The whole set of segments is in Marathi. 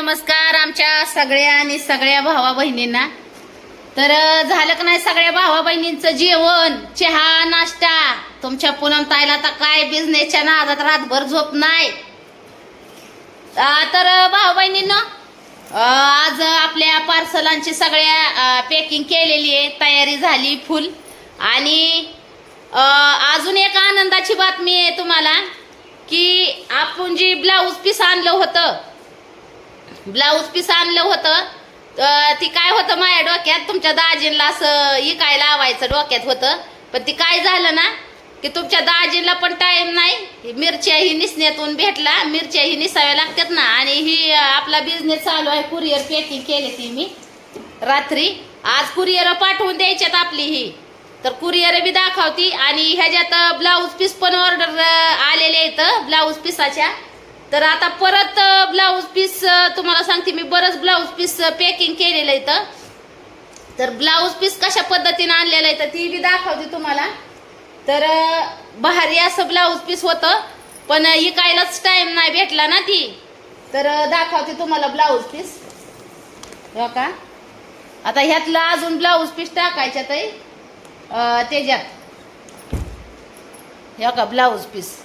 नमस्कार आमच्या सगळ्या आणि सगळ्या भावा बहिणींना. तर झालं का नाही सगळ्या भावा बहिणींचं जेवण? चहा नाश्ता? तुमच्या पूनम ताईला तर काय बिझनेसच्या नादात रातभर झोप नाही. तर भावा बहिणींना आज आपल्या पार्सलांची सगळ्या पॅकिंग केलेली आहे. तयारी झाली फुल. आणि अजून एक आनंदाची बातमी आहे तुम्हाला की आपण जी ब्लाऊज पीस आणलं होतं ब्लाऊज पीस आणलं होतं. तर ती काय होतं माझ्या डोक्यात? तुमच्या दाजींला असं इकाय लावायचं डोक्यात होतं. पण ती काय झालं ना की तुमच्या दाजींला पण टाईम नाही. मिरच्या ही निसण्यातून भेटला. मिरच्या ही निसाव्या लागतात ना. आणि ही आपला बिझनेस चालू आहे. कुरिअर पॅकिंग केली ती मी रात्री. आज कुरिअर पाठवून द्यायच्यात आपली ही. तर कुरिअर बी दाखवती. आणि ह्याच्यात ब्लाऊज पीस पण ऑर्डर आलेले आहेत. ब्लाऊज पिसाच्या. तर आता परत ब्लाऊज पीस तुम्हाला सांगते मी बरंच ब्लाऊज पीस पॅकिंग केलेलं आहे तर ब्लाऊज पीस कशा पद्धतीने आणलेलं आहे तर ती बी दाखवते तुम्हाला. तर भारी असं ब्लाऊज पीस होतं पण इकायलाच टाइम नाही भेटला ना ती. तर दाखवते तुम्हाला ब्लाऊज पीस हो का आता ह्यातला अजून ब्लाऊज पीस टाकायच्यात आहे. त्याच्यात. हो का ब्लाऊज पीस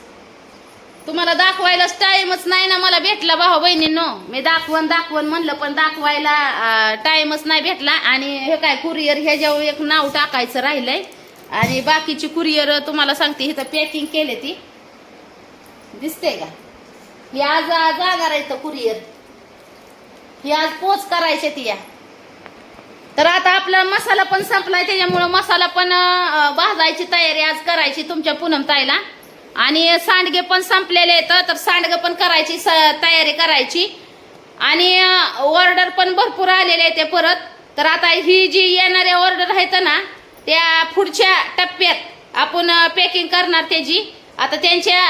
तुम्हाला दाखवायलाच टाइमच नाही ना मला भेटला भाऊ बहिणींनो. मी दाखवण दाखवण म्हणलं पण दाखवायला टाइमच नाही भेटला. आणि हे काय कुरिअर ह्याच्यावर एक नाव टाकायचं राहिलंय. आणि बाकीची कुरिअर तुम्हाला सांगते इथं पॅकिंग केले ती. दिसते का? ही आज आज जाणार आहे इथं कुरिअर ही आज पोच करायचे ती या. तर आता आपला मसाला पण संपलाय त्याच्यामुळं मसाला पण भाजायची तयारी आज करायची तुमच्या पूनम ताईला. आणि सांडगे पण संपलेले आहेत तर सांडगे पण करायची स- तयारी करायची. आणि ऑर्डर पण भरपूर आलेले आहेत ते परत. तर आता ही जी येणाऱ्या ऑर्डर आहेत ना त्या पुढच्या टप्प्यात आपण पॅकिंग करणार त्याची आता त्यांच्या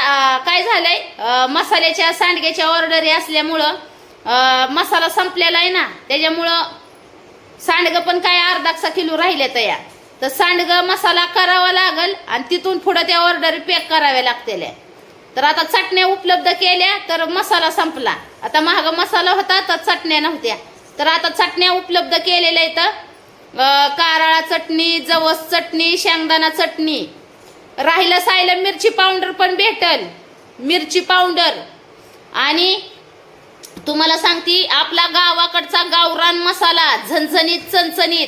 काय झालंय मसाल्याच्या सांडग्याच्या ऑर्डरी असल्यामुळं मसाला संपलेला आहे ना. त्याच्यामुळं सांडगं पण काय अर्धा किलो राहिले तयार तर सांडगं मसाला करावा लागल आणि तिथून पुढं त्या ऑर्डर पॅक कराव्या लागतेल्या तर आता चटण्या उपलब्ध केल्या तर मसाला संपला. आता महाग मसाला होता तर चटण्या नव्हत्या. तर आता चटण्या उपलब्ध केलेल्या आहेत. अं, कारळा चटणी जवस चटणी शेंगदाणा चटणी. राहिलं सायलं मिरची पावडर पण भेटल. मिरची पावडर. आणि तुम्हाला सांगती आपला गावाकडचा गावरान मसाला झणझणीत चणचणीत.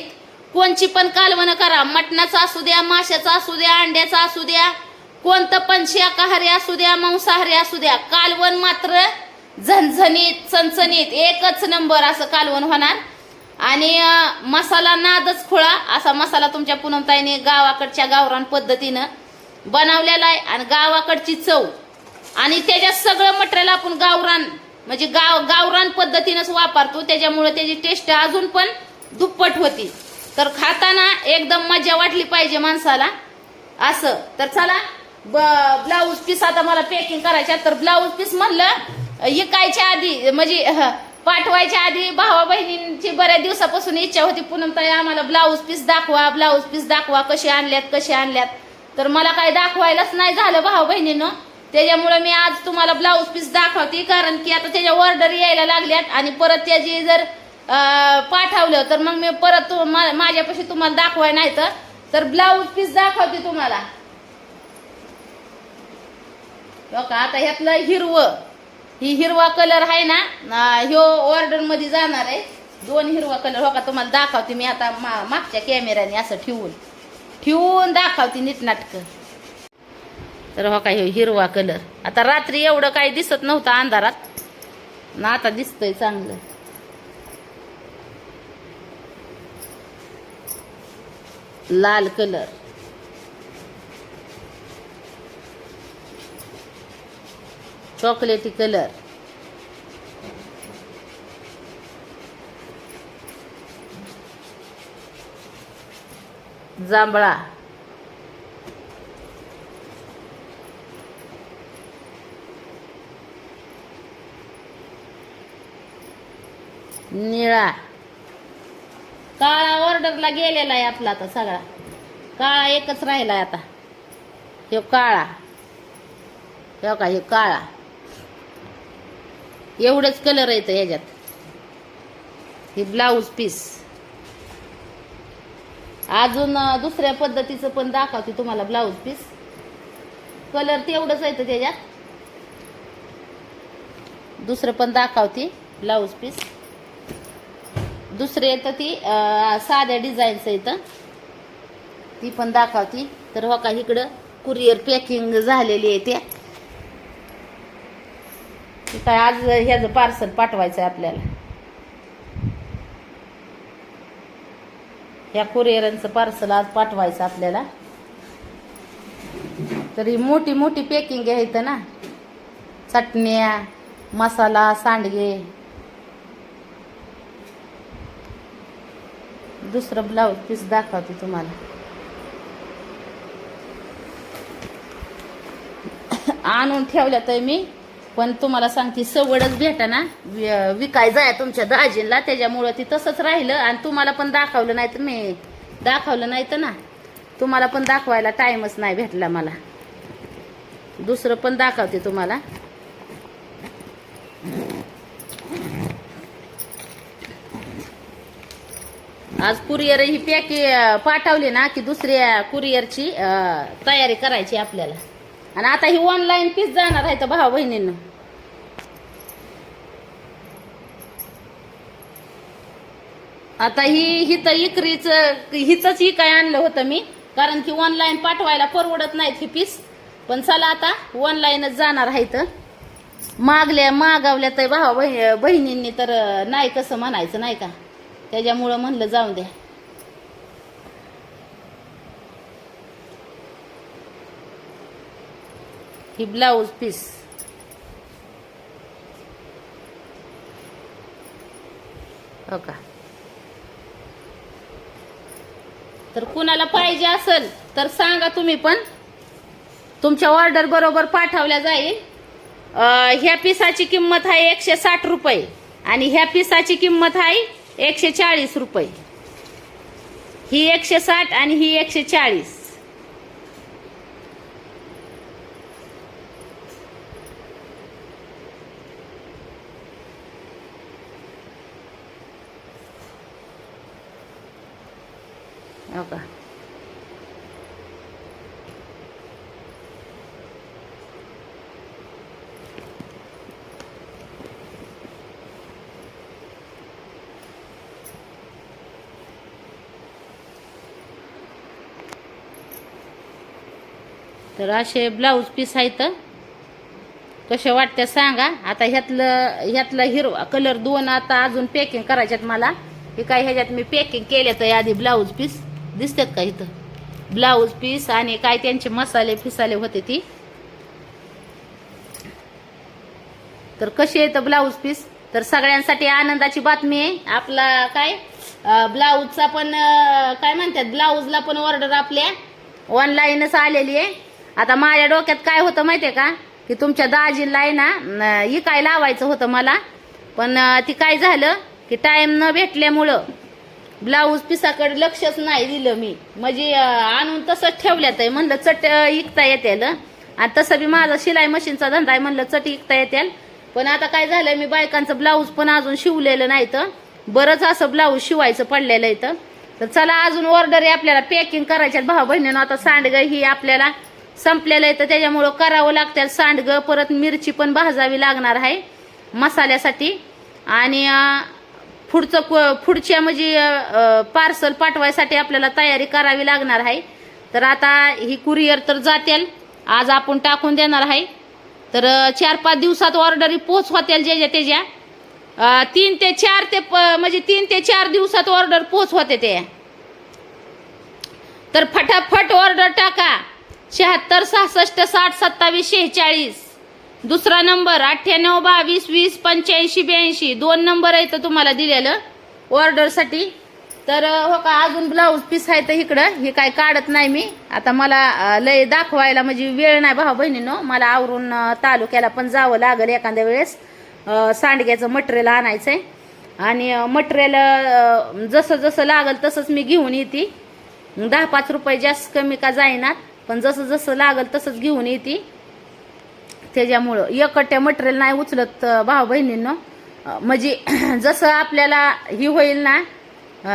कोणची पण कालवण करा. मटणाचा असू द्या माशाचा असू द्या अंड्याचा असू द्या कोणतं पण शाकाहारी असू द्या मांसाहारी असू द्या कालवण मात्र झणझणीत चणचणीत एकच नंबर असं कालवण होणार. आणि मसाला नादच खुळा. असा मसाला तुमच्या पुनमताईने गावाकडच्या गावरान पद्धतीनं बनवलेला आहे. आणि गावाकडची चव. आणि त्याच्यात सगळं मटेरियल आपण गावरान म्हणजे गाव गावरान पद्धतीनंच वापरतो. त्याच्यामुळे त्याची टेस्ट अजून पण दुप्पट होती. तर खाताना एकदम मजा वाटली पाहिजे माणसाला. असं. तर चला ब्लाऊज पीस आता मला पॅकिंग करायच्या तर ब्लाऊज पीस म्हणलं इकायच्या आधी म्हणजे पाठवायच्या आधी भावा बहिणींची बऱ्याच दिवसापासून इच्छा होती पूनम ताई आम्हाला ब्लाऊज पीस दाखवा ब्लाऊज पीस दाखवा कसे आणल्यात कसे आणल्यात. तर मला काय दाखवायलाच नाही झालं भाऊ बहिणीनं. त्याच्यामुळे मी आज तुम्हाला ब्लाऊज पीस दाखवते कारण की आता त्याच्या ऑर्डर यायला लागल्यात आणि परत त्याची जर पाठवलं. तर मग मी परत मा- माझ्यापाशी तुम्हाला दाखवाय नाही तर. तर ब्लाऊज पीस दाखवते तुम्हाला. हो का? आता ह्यातलं हिरवं. ही हिरवा कलर आहे ना? ह्यो ऑर्डरमध्ये जाणार आहे. दोन हिरवा कलर हो का? तुम्हाला दाखवते मी आता मा- मागच्या कॅमेऱ्याने असं ठेवून. ठेवून दाखवते नीटनाटकं तर हो का ह्यो हिरवा कलर आता रात्री एवढं काही दिसत नव्हतं अंधारात. ना आता दिसतंय चांगलं. लाल कलर. चॉकलेटी कलर. जांभळा. निळा. काळा ऑर्डरला गेलेला आहे आपला आता सगळा. काळा एकच राहिला आता. ह्यो काळा. ह्यो का हे काळा. एवढंच कलर येतं ह्याच्यात. ही ब्लाऊज पीस अजून दुसऱ्या पद्धतीचं पण दाखवते तुम्हाला ब्लाऊज पीस कलर तेवढंच आहे तर त्याच्यात. दुसरं पण दाखवते ब्लाऊज पीस दुसरे येतं ती साध्या डिझाईनचं इथं ती पण दाखवते. तर हो का इकडं कुरिअर पॅकिंग झालेली आहे त्या काय आज ह्याचं पार्सल पाठवायचं आहे आपल्याला. ह्या कुरिअरांचं पार्सल आज पाठवायचं आपल्याला. तरी मोठी मोठी पॅकिंग आहे इथं ना. चटण्या मसाला सांडगे. दुसरं ब्लाऊज पीस दाखवते तुम्हाला. आणून ठेवल्या तर मी पण तुम्हाला सांगते सवडच भेटा ना विकाय आहे तुमच्या दाजींला त्याच्यामुळं ती तसंच राहिलं. आणि तुम्हाला पण दाखवलं नाही तर मी दाखवलं नाही तर ना तुम्हाला पण दाखवायला टाईमच नाही भेटला मला. दुसरं पण दाखवते तुम्हाला. आज कुरिअर ही पॅकी पाठवली ना की दुसऱ्या कुरिअरची तयारी करायची आपल्याला. आणि आता ही ऑनलाईन पीस जाणार आहे तर भाऊ बहिणींना. आता ही हिथं इकरीच हिचंच ही काय आणलं होतं मी. कारण की ऑनलाईन पाठवायला परवडत नाहीत ही पीस पण चला आता ऑनलाईनच जाणार आहे तर मागल्या मागावल्या तर भावा बहिणींनी तर नाही कसं म्हणायचं नाही का? त्याच्यामुळं म्हणलं जाऊन द्या ही ब्लाऊज पीस. हो का? तर कुणाला पाहिजे असेल तर सांगा तुम्ही पण. तुमच्या ऑर्डर बरोबर पाठवल्या जाईल. ह्या पिसाची किंमत आहे एकशे साठ रुपये आणि ह्या पिसाची किंमत आहे एकशे चाळीस रुपये. ही एकशे साठ आणि ही एकशे चाळीस हो का तर असे ब्लाऊज पीस आहेत. कसे वाटते सांगा. आता ह्यातलं ह्यातला हिरवा कलर दोन आता अजून पॅकिंग करायच्यात मला. हे काय ह्याच्यात मी पॅकिंग केले तर आधी ब्लाऊज पीस दिसतात का इथं? ब्लाऊज पीस आणि काय त्यांचे मसाले फिसाले होते ती. तर कसे येतं ब्लाऊज पीस तर सगळ्यांसाठी आनंदाची बातमी आहे. आपला काय ब्लाऊजचा पण काय म्हणतात ब्लाऊजला पण ऑर्डर आपल्या. ऑनलाईनच आलेली आहे. आता माझ्या डोक्यात काय होतं माहितीये का? की तुमच्या दाजीला आहे ना इकाय लावायचं होतं मला? पण ती काय झालं की टाइम न भेटल्यामुळं ब्लाऊज पिसाकडे लक्षच नाही दिलं मी. म्हणजे आणून तसंच ठेवल्यात आहे. म्हणलं चट इकता येतेल आणि तसं बी माझा शिलाई मशीनचा धंदा आहे. म्हणलं चट इकता येतील पण आता काय झालं मी बायकांचं ब्लाऊज पण अजून शिवलेलं नाही तर बरंच असं ब्लाऊज शिवायचं पडलेलं इथं तर. चला अजून ऑर्डर आहे आपल्याला. पॅकिंग करायच्यात भाऊ बहिणीनं आता सांडगं ही आपल्याला संपलेलं आहे. तर त्याच्यामुळं करावं लागतं सांडगं परत मिरची पण भाजावी लागणार आहे मसाल्यासाठी. आणि पुढचं क- पुढच्या म्हणजे पार्सल पाठवायसाठी आपल्याला तयारी करावी लागणार आहे. तर आता ही कुरिअर तर जातील आज आपण टाकून देणार आहे. तर चार पाच दिवसात ऑर्डरी पोच होतील ज्याच्या त्याच्या. तीन ते चार ते प- म्हणजे तीन ते चार दिवसात ऑर्डर पोच होते ते. तर फटाफट ऑर्डर टाका. शहात्तर सहासष्ट साठ सत्तावीस शेहेचाळीस. दुसरा नंबर अठ्ठ्याण्णव बावीस वीस पंच्याऐंशी ब्याऐंशी. दोन नंबर आहे तर तुम्हाला दिलेलं ऑर्डरसाठी तर हो का अजून ब्लाऊज पीस आहे तर इकडं. हे काय काढत नाही मी. आता मला लय दाखवायला म्हणजे वेळ नाही भाऊ बहिणीनो. मला आवरून तालुक्याला पण जावं लागेल एखाद्या वेळेस. सांडग्याचं मटेरियल आणायचं आहे आणि मटेरियल जसं जसं लागल तसंच मी घेऊन येते. दहा पाच रुपये जास्त कमी का जाईनात. पण जसं जसं लागल तसंच घेऊन येते. त्याच्यामुळं एकट्या मटेरियल नाही उचलत भाऊ बहिणींनो. म्हणजे जसं आपल्याला ही होईल ना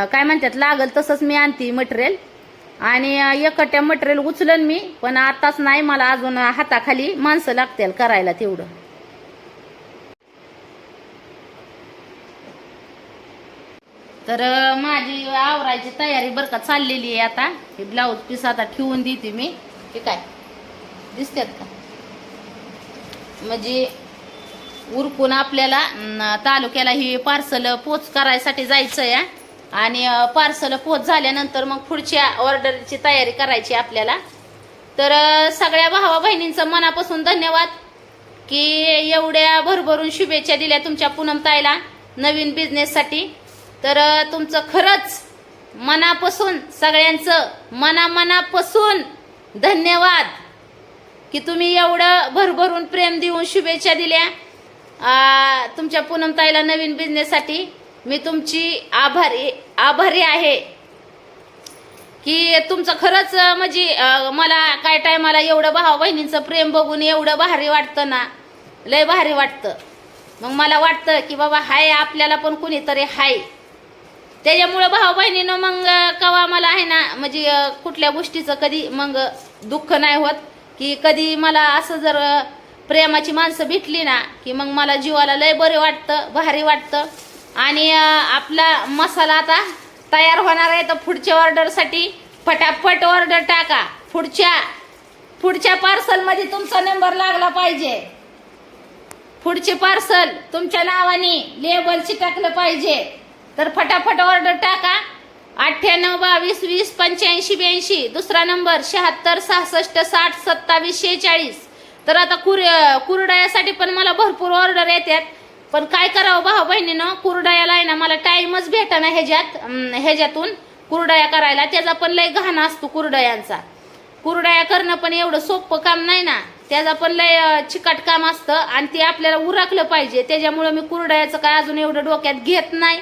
काय म्हणतात लागल तसंच मी आणते मटेरियल आणि एकट्या मटेरियल उचलन मी पण आताच नाही मला अजून हाताखाली माणसं लागतील करायला तेवढं. तर माझी आवरायची तयारी बरं का चाललेली आहे आता. हे ब्लाऊज पीस आता ठेवून देते मी. हे काय? दिसतात का? म्हणजे उरकून आपल्याला तालुक्याला ही पार्सल पोच करायसाठी जायचं आहे आणि पार्सल पोच झाल्यानंतर मग पुढच्या ऑर्डरची तयारी करायची आपल्याला. तर सगळ्या भावा बहिणींचं मनापासून धन्यवाद की एवढ्या भरभरून शुभेच्छा दिल्या तुमच्या पूनम ताईला नवीन बिझनेससाठी तर तुमचं खरंच मनापासून सगळ्यांचं मनामनापासून धन्यवाद की तुम्ही एवढं भरभरून प्रेम देऊन शुभेच्छा दिल्या. तुमच्या पूनमताईला नवीन बिझनेससाठी मी तुमची आभारी आभारी आहे की तुमचं खरंच म्हणजे मला काय टायमाला एवढं भाऊ बहिणींचं प्रेम बघून एवढं भारी वाटतं ना लय भारी वाटतं. मग मला वाटतं की बाबा हाय आपल्याला पण कुणीतरी हाय. त्याच्यामुळं भाऊ बहिणीनं मग कवा मला आहे ना म्हणजे कुठल्या गोष्टीचं कधी मग दुःख नाही होत की कधी मला असं जर प्रेमाची माणसं भेटली ना की मग मला जीवाला लय बरे वाटतं भारी वाटतं. आणि आपला मसाला आता तयार होणार आहे तर पुढच्या ऑर्डरसाठी फटाफट ऑर्डर टाका. पुढच्या पुढच्या पार्सलमध्ये तुमचा नंबर लागला पाहिजे. पुढचे पार्सल तुमच्या नावाने लेबल चिटकलं पाहिजे. तर फटाफट ऑर्डर टाका. अठ्ठ्याण्णव बावीस वीस पंच्याऐंशी ब्याऐंशी. दुसरा नंबर शहात्तर सहासष्ट साठ सत्तावीस शेहेचाळीस. तर आता कुर कुरडयासाठी पण मला भरपूर ऑर्डर येतात पण काय करावं भाऊ बहिणीनं? कुरडयाला आहे ना मला टाईमच भेटाना ह्याच्यात ह्याच्यातून कुरडया करायला. त्याचा पण लय घाण असतो कुरडयांचा. कुरडया करणं पण एवढं सोपं काम नाही ना. त्याचा पण लय चिकट काम असतं. आणि ते आपल्याला उरकलं पाहिजे. त्याच्यामुळं मी कुरडयाचं काय अजून एवढं डोक्यात घेत नाही.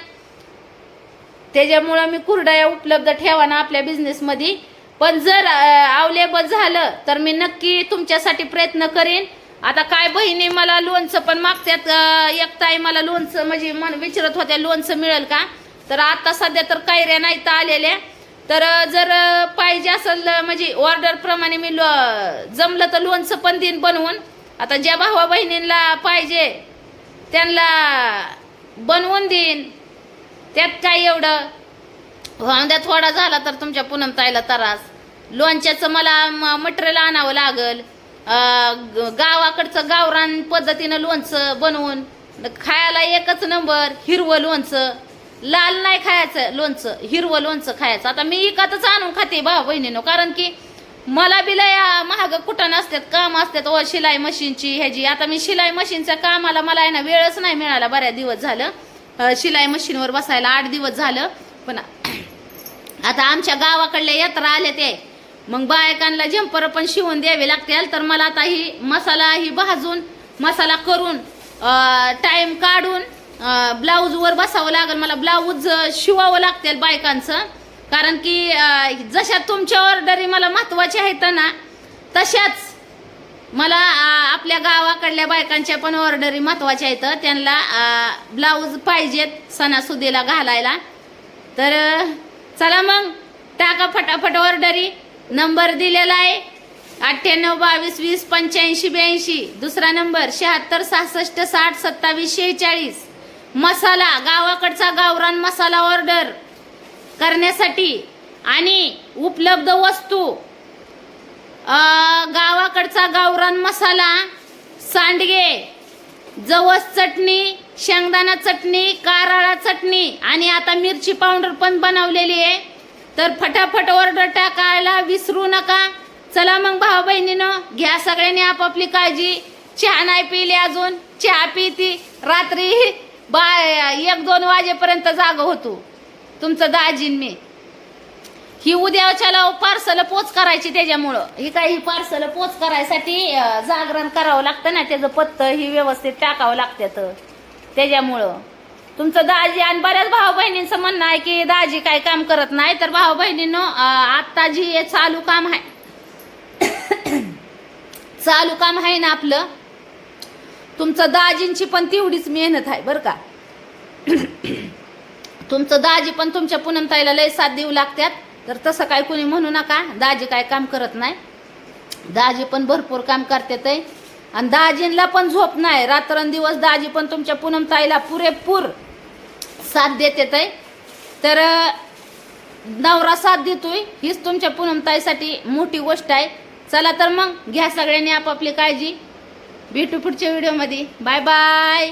त्याच्यामुळं मी कुरडया उपलब्ध ठेवा ना आपल्या बिझनेसमध्ये पण जर अवेलेबल झालं तर मी नक्की तुमच्यासाठी प्रयत्न करेन. आता काय बहिणी मला लोणचं पण मागत्यात एक ताई मला लोणचं म्हणजे मन विचारत होत्या लोणचं मिळेल का? तर आता सध्या तर कायऱ्या नाही तर आलेल्या. तर जर पाहिजे असेल म्हणजे ऑर्डर प्रमाणे मी लो- जमलं तर लोणचं पण देईन बनवून. आता ज्या भावा बहिणींना पाहिजे त्यांना बनवून देईन. त्यात काय एवढं? हो, वांद्या थोडा झाला तर तुमच्या पूनम ताईला त्रास. लोणच्याचं मला मटेरियल आणावं लागल. ग- गावाकडचं गावरान पद्धतीनं लोणचं बनवून खायला एकच नंबर हिरवं लोणचं. लाल नाही खायचं लोणचं हिरवं लोणचं खायचं. आता मी इकातच आणून खाते भाऊ बहिणीनं कारण की मला बी लय महाग कुठं नसतात काम असतात. व शिलाई मशीनची ह्याची. आता मी शिलाई मशीनच्या कामाला मला आहे ना वेळच नाही मिळाला बऱ्याच दिवस झालं. शिलाई मशीनवर बसायला आठ दिवस झालं. पण आता आमच्या गावाकडल्या यात्रा आल्या ते. मग बायकांना जंपर पण शिवून द्यावे लागतील. तर मला आता ही मसाला ही भाजून मसाला करून टाईम काढून ब्लाऊजवर बसावं लागेल. मला ब्लाऊज शिवावं लागतील बायकांचं. कारण की जशा तुमच्या ऑर्डरी मला महत्त्वाच्या आहेत ना तशाच मला आपल्या गावाकडल्या बायकांच्या पण ऑर्डरी महत्त्वाच्या आहेत. त्यांना ब्लाऊज पाहिजेत सणासुदीला घालायला. तर चला मग टाका फटाफट ऑर्डरी नंबर दिलेला आहे. अठ्ठ्याण्णव बावीस वीस पंच्याऐंशी ब्याऐंशी. दुसरा नंबर शहात्तर सहासष्ट साठ सत्तावीस शेहेचाळीस. मसाला गावाकडचा गावरान मसाला ऑर्डर करण्यासाठी. आणि उपलब्ध वस्तू गावाकडचा गावरान मसाला सांडगे जवस चटणी शेंगदाणा चटणी कारळा चटणी आणि आता मिरची पावडर पण बनवलेली आहे. तर फटाफट ऑर्डर टाकायला विसरू नका. चला मग भाऊ बहिणीनं घ्या सगळ्यांनी आपापली काळजी. चहा नाही पिली अजून चहा पिती. रात्री बा एक दोन वाजेपर्यंत जाग होतो. तुमचं दाजीन मी. ही उद्याच्याला पार्सल पोच करायची त्याच्यामुळं. ही काही पार्सल पोच करायसाठी जागरण करावं लागतं ना त्याचं पत्त ही व्यवस्थित टाकावं लागतं त्याच्यामुळं. तुमचं दाजी आणि बऱ्याच भाऊ बहिणींचं म्हणणं आहे की दाजी काय काम करत नाही तर भाऊ बहिणींनो आत्ता जी हे चालू काम आहे चालू काम आहे ना आपलं तुमचं दाजींची पण तेवढीच मेहनत आहे बरं का. तुमचं दाजी पण तुमच्या पुनमताईला लय साथ देऊ लागतात तर तसं काय कुणी म्हणू नका. दाजी काय काम करत नाही. दाजी पण भरपूर काम करते आहे आणि दाजींला पण झोप नाही. रात्रंदिवस दाजी पण तुमच्या पूनमताईला पुरेपूर साथ देते आहे तर नवरा साथ देतोय. हीच तुमच्या पूनमताईसाठी मोठी गोष्ट आहे. चला तर मग घ्या सगळ्यांनी आपापली काळजी. भेटू पुढच्या व्हिडिओमध्ये बाय बाय